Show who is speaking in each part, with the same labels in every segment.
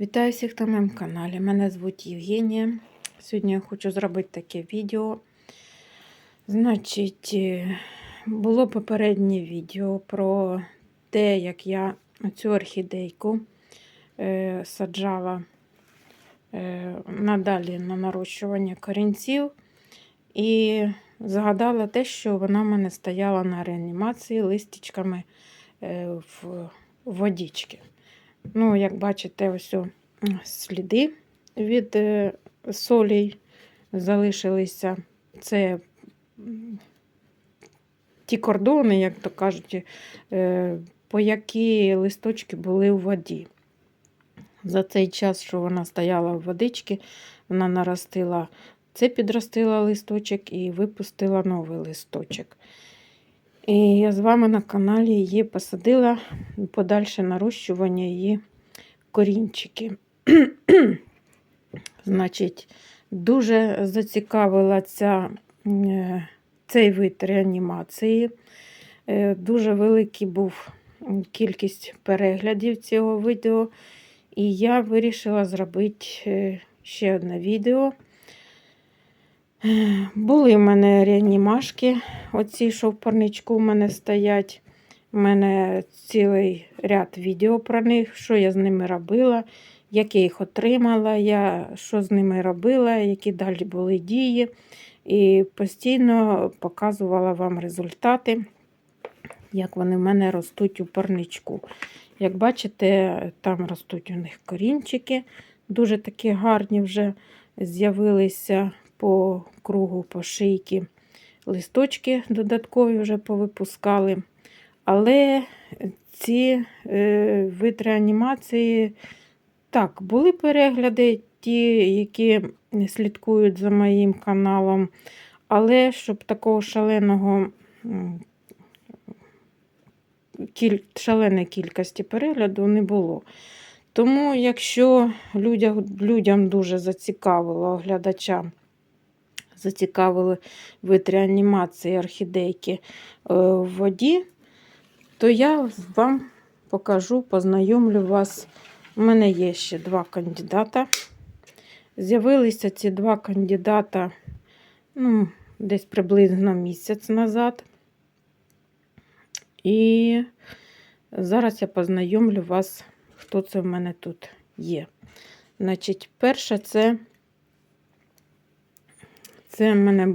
Speaker 1: Вітаю всіх на моєму каналі. Мене звуть Євгенія. Сьогодні я хочу зробити таке відео. Значить, е, було попереднє відео про те, як я цю орхідейку е, саджала е, надалі на нарощування корінців. І згадала те, що вона в мене стояла на реанімації листічками е, в водички. Ну, як бачите, ось сліди від е, солей залишилися. Це ті кордони, як то кажуть, е, по які листочки були у воді. За цей час, що вона стояла в водичці, вона наростила, це підростила листочок і випустила новий листочок. І я з вами на каналі її посадила подальше нарощування її корінчики. Значить, дуже зацікавила ця, е, цей вид реанімації. Е, Дуже великий був кількість переглядів цього відео. І я вирішила зробити е, ще одне відео. Були в мене реанімашки, оці, що в парничку у мене стоять. У мене цілий ряд відео про них, що я з ними робила, як я їх отримала, я, що з ними робила, які далі були дії. І постійно показувала вам результати, як вони в мене ростуть у парничку. Як бачите, там ростуть у них корінчики, дуже такі гарні вже з'явилися по кругу, по шийки. Листочки додаткові вже повипускали. Але ці е, вид реанімації, так, були перегляди, ті, які слідкують за моїм каналом, але щоб такого шаленого кіль, шаленої кількості перегляду не було. Тому, якщо людям, людям дуже зацікавило глядачам, зацікавили вид реанімації орхідейки е, в воді, то я вам покажу, познайомлю вас. У мене є ще два кандидата. З'явилися ці два кандидата ну, десь приблизно місяць назад. І зараз я познайомлю вас, хто це в мене тут є. Значить, перше, це, це в мене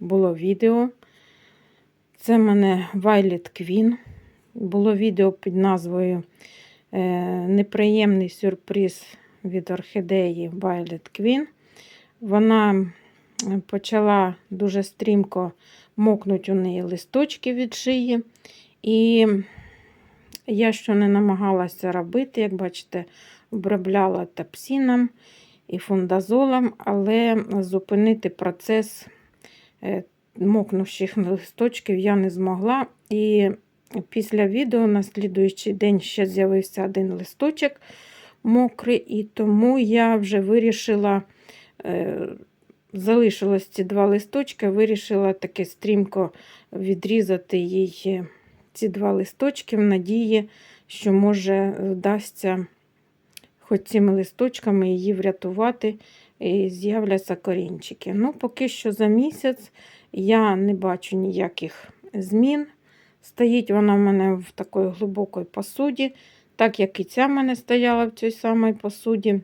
Speaker 1: було, відео. Це в мене Violet Queen. Було відео під назвою е, Неприємний сюрприз від орхідеї Violet Queen. Вона почала дуже стрімко мокнути у неї листочки від шиї. І я що не намагалася робити, як бачите, обробляла тапсіном і фундазолом, але зупинити процес е, мокнувших листочків я не змогла. І після відео на слідуючий день ще з'явився один листочок мокрий, і тому я вже вирішила, е, залишилось ці два листочки, вирішила таки стрімко відрізати їй ці два листочки в надії, що, може, вдасться хоч цими листочками її врятувати і з'являться корінчики. Ну, поки що за місяць я не бачу ніяких змін. Стоїть вона в мене в такій глибокій посуді, так як і ця в мене стояла в цій самій посуді.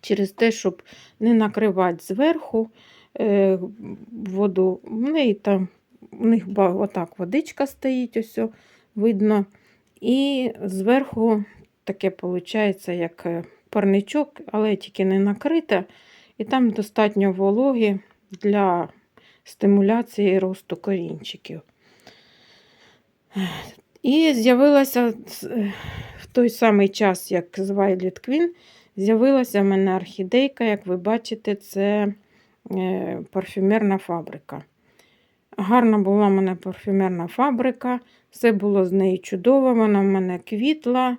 Speaker 1: Через те, щоб не накривати зверху е, воду, в неї там у них отак водичка стоїть, ось видно. І зверху таке виходить, як е, парничок, але тільки не накрита. І там достатньо вологи для стимуляції росту корінчиків. І з'явилася в той самий час, як з Violet Queen, з'явилася в мене орхідейка, як ви бачите, це е, парфюмерна фабрика. Гарна була в мене парфюмерна фабрика, все було з нею чудово, вона в мене квітла,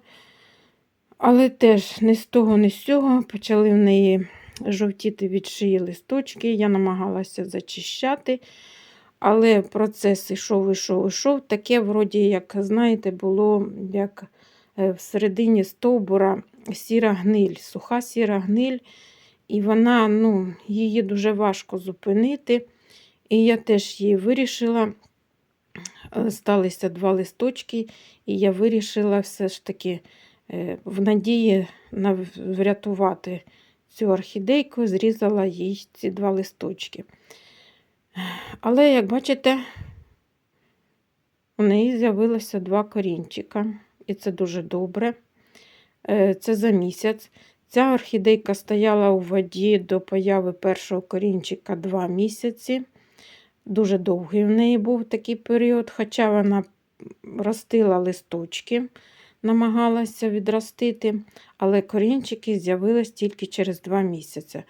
Speaker 1: але теж не з того, не з цього почали в неї жовтіти від шиї листочки. Я намагалася зачищати, але процес ішов, ішов, ішов. Таке, вроді, як, знаєте, було як е, всередині стовбура сіра гниль, суха сіра гниль, і вона, ну, її дуже важко зупинити. І я теж її вирішила. Е, Сталися два листочки, і я вирішила все ж таки в надії врятувати цю орхідейку, зрізала їй ці два листочки. Але, як бачите, у неї з'явилося два корінчика, і це дуже добре. Е, Це за місяць. Ця орхідейка стояла у воді до появи першого корінчика два місяці. Дуже довгий в неї був такий період, хоча вона ростила листочки, намагалася відростити, але корінчики з'явились тільки через два місяці.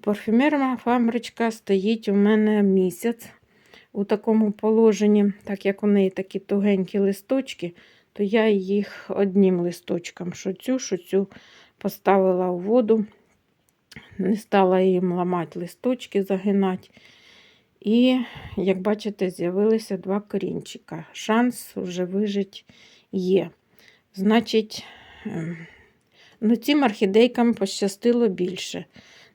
Speaker 1: Парфюмерна фабричка стоїть у мене місяць у такому положенні, так як у неї такі тугенькі листочки, то я їх одним листочком, що цю, що цю поставила у воду, не стала їм ламати листочки, загинати. І, як бачите, з'явилися два корінчика. Шанс вже вижити є. Значить, ем, ну, цим орхідейкам пощастило більше,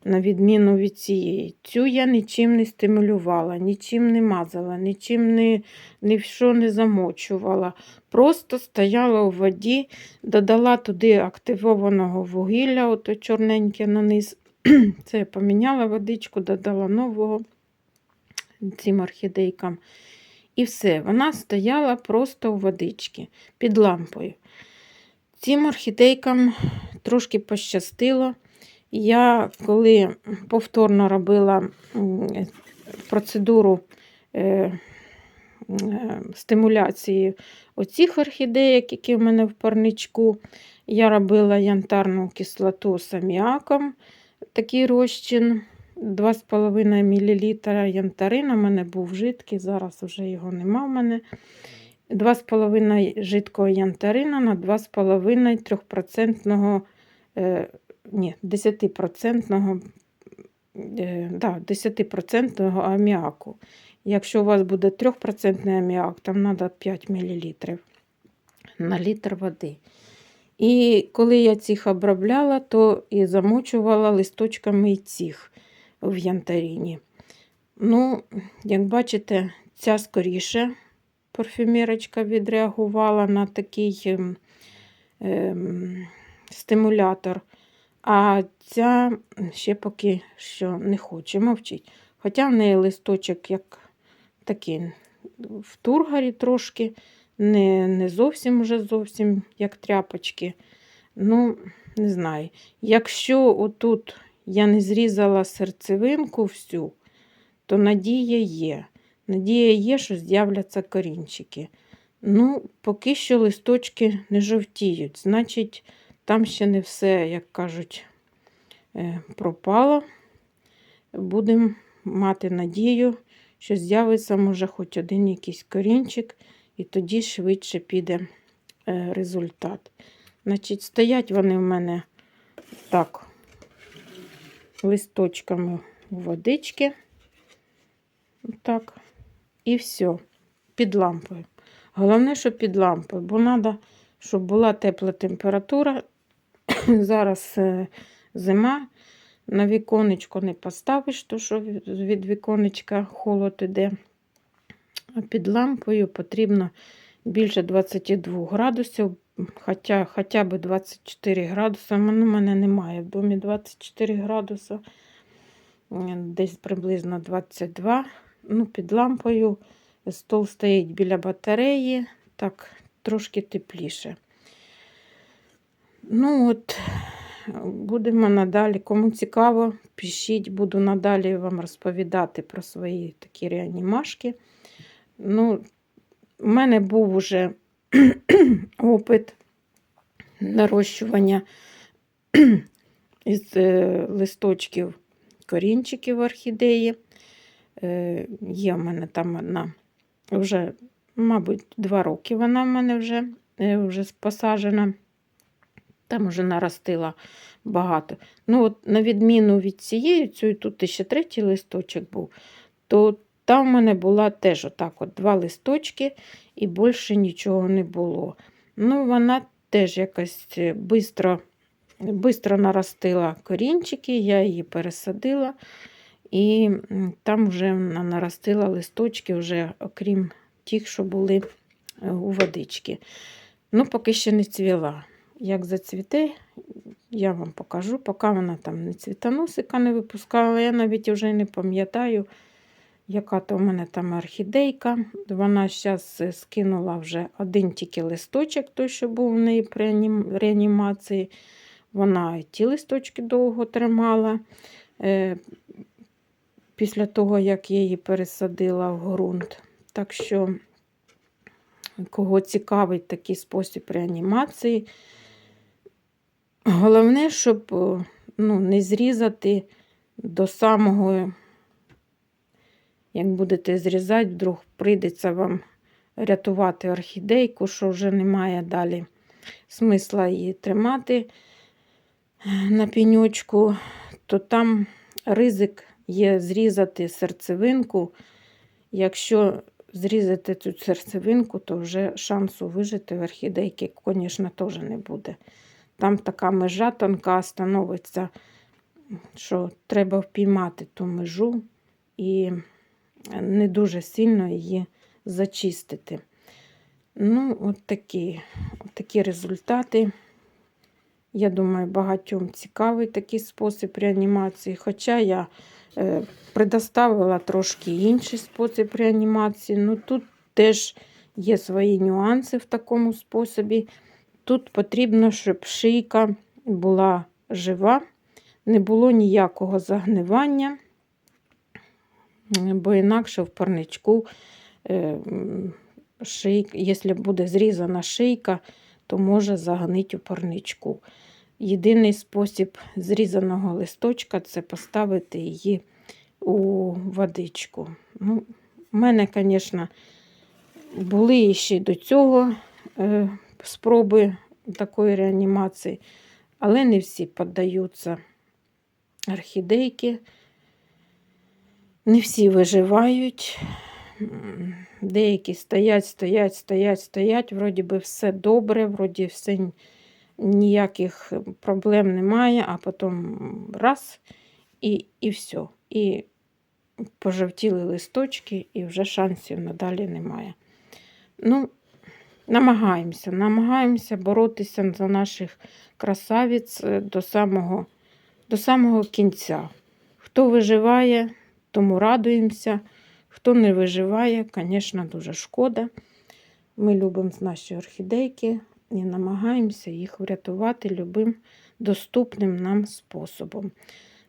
Speaker 1: на відміну від цієї. Цю я нічим не стимулювала, нічим не мазала, нічим не, ні що не замочувала. Просто стояла у воді, додала туди активованого вугілля, ото чорненьке на низ. Це я поміняла водичку, додала нового цим орхідейкам. І все, вона стояла просто у водички під лампою. Цим орхідейкам трошки пощастило. Я, коли повторно робила процедуру е, е, стимуляції оцих орхідеїк, які в мене в парничку, я робила янтарну кислоту з аміаком, такий розчин. 2,5 мл янтарина у мене був жидкий, зараз вже його нема в мене. 2,5 жидкого янтарина на 2,5 3%, е, ні, 10%, е, да, 10 аміаку. Якщо у вас буде 3% аміак, там треба 5 мл на літр води. І коли я цих обробляла, то і замочувала листочками цих в янтаріні. Ну, як бачите, ця скоріше парфюмерочка відреагувала на такий ем, стимулятор, а ця ще поки що не хоче мовчить. Хоча в неї листочок як такий в тургарі трошки, не не зовсім вже зовсім як тряпочки. Ну, не знаю. Якщо отут я не зрізала серцевинку всю, то надія є. Надія є, що з'являться корінчики. Ну, поки що листочки не жовтіють. Значить, там ще не все, як кажуть, е, пропало. Будемо мати надію, що з'явиться, може, хоч один якийсь корінчик, і тоді швидше піде е, результат. Значить, стоять вони в мене так листочками водички. Так. І все, під лампою. Головне, щоб під лампою, бо треба, щоб була тепла температура. Зараз е, зима. На віконечко не поставиш, то що від віконечка холод іде. А під лампою потрібно більше 22 градусів, хоча хоча б 24 градуси. У мене немає в домі 24 градуси, десь приблизно 22. Ну, Під лампою стол стоїть біля батареї, так, трошки тепліше. Ну, от, будемо надалі. Кому цікаво, пишіть, буду надалі вам розповідати про свої такі реанімашки. Ну, У мене був уже опит нарощування із е, листочків корінчиків орхідеї. Е, Є в мене там одна вже, мабуть, два роки вона в мене вже е, вже посаджена. Там вже наростила багато. Ну, от, На відміну від цієї, цієї тут ще третій листочок був, то там в мене була теж отак от два листочки і більше нічого не було. Ну, Вона теж якось швидко Бистро наростила корінчики, я її пересадила, і там вже наростила листочки, вже окрім тих, що були е, у водички. Ну, поки ще не цвіла. Як зацвіте, я вам покажу, поки вона там не цвітоносика не випускала. Я навіть вже не пам'ятаю, яка то в мене там орхідейка. Вона зараз скинула вже один тільки листочок, той, що був в неї при реанімації. Вона ті листочки довго тримала. Е, Після того, як я її пересадила в ґрунт. Так що, кого цікавить такий спосіб реанімації, головне, щоб ну, не зрізати до самого, як будете зрізати, вдруг прийдеться вам рятувати орхідейку, що вже немає далі смисла її тримати на піньочку, то там ризик є зрізати серцевинку. Якщо зрізати цю серцевинку, то вже шансу вижити в орхідейки, звісно, теж не буде. Там така межа тонка становиться, що треба впіймати ту межу і не дуже сильно її зачистити. Ну, от такі, от такі результати. Я думаю, багатьом цікавий такий спосіб реанімації. Хоча я предоставила трошки інший спосіб реанімації. Ну, тут теж є свої нюанси в такому способі. Тут потрібно, щоб шийка була жива, не було ніякого загнивання, бо інакше в парничку, е, шийка, якщо буде зрізана шийка, то може загнити у парничку. Єдиний спосіб зрізаного листочка це поставити її у водичку. Ну, у мене, звісно, були ще до цього е, спроби такої реанімації, але не всі піддаються орхідейки, не всі виживають. Деякі стоять, стоять, стоять, стоять, вроді би все добре, вроді все ніяких проблем немає, а потім раз і, і все. І пожовтіли листочки, і вже шансів надалі немає. Ну, намагаємося, намагаємося боротися за наших красавиць е, до самого, до самого кінця. Хто виживає, тому радуємося. Хто не виживає, звісно, дуже шкода. Ми любимо наші орхідейки і намагаємося їх врятувати любим доступним нам способом.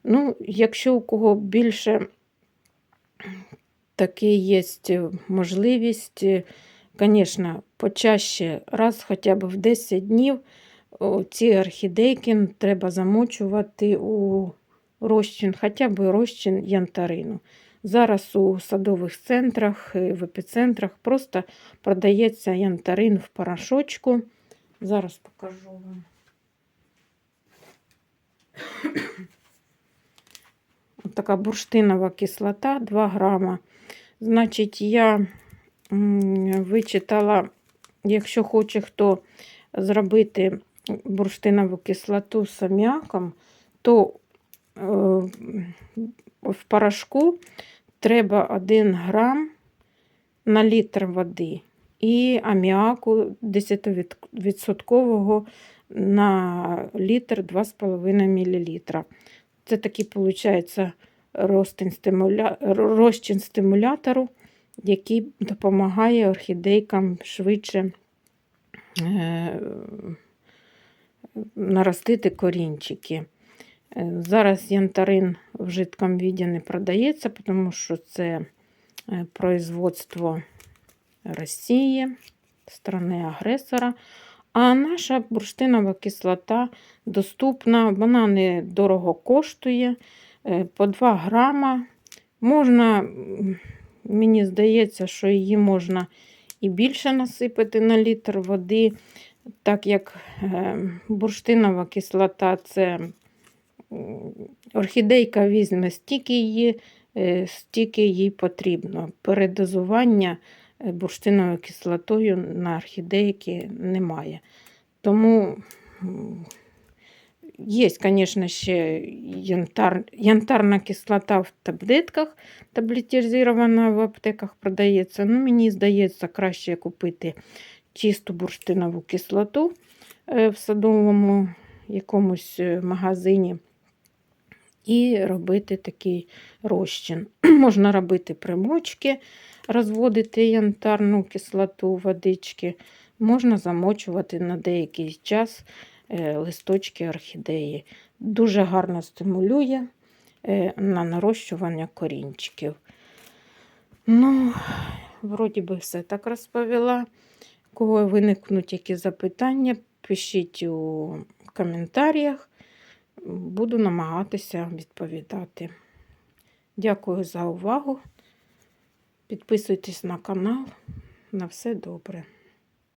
Speaker 1: Ну, якщо у кого більше таки є можливість, звісно, почаще раз хоча б в 10 днів ці орхідейки треба замочувати у розчин, хоча б розчин янтарину. Зараз у садових центрах, в епіцентрах просто продається янтарин в порошочку. Зараз покажу вам. От така бурштинова кислота 2 грама. Значить, я вичитала, якщо хоче хто зробити бурштинову кислоту з аміаком, то е, в порошку треба 1 грам на літр води і аміаку 10% на літр 2,5 мл. Це такий, виходить, розчин, стимуля... розчин стимулятору, який допомагає орхідейкам швидше е... наростити корінчики. Е, Зараз янтарин в жидкому віді не продається, тому що це е, производство Росії, страни агресора. А наша бурштинова кислота доступна, вона не дорого коштує е, по 2 грама. Можна, мені здається, що її можна і більше насипати на літр води, так як е, бурштинова кислота це орхідейка візьме стільки її, е, стільки їй потрібно. Передозування бурштиновою кислотою на орхідейки немає. Тому Є, звісно, ще янтар, янтарна кислота в таблетках, таблетизована в аптеках продається. Ну, мені здається, краще купити чисту бурштинову кислоту е, в садовому якомусь е, магазині і робити такий розчин. Можна робити примочки, розводити янтарну кислоту водички, можна замочувати на деякий час е, листочки орхідеї. Дуже гарно стимулює е, на нарощування корінчиків. Ну, вроді би все так розповіла. Кого виникнуть які запитання, пишіть у коментарях. Буду намагатися відповідати. Дякую за увагу. Підписуйтесь на канал. На все добре.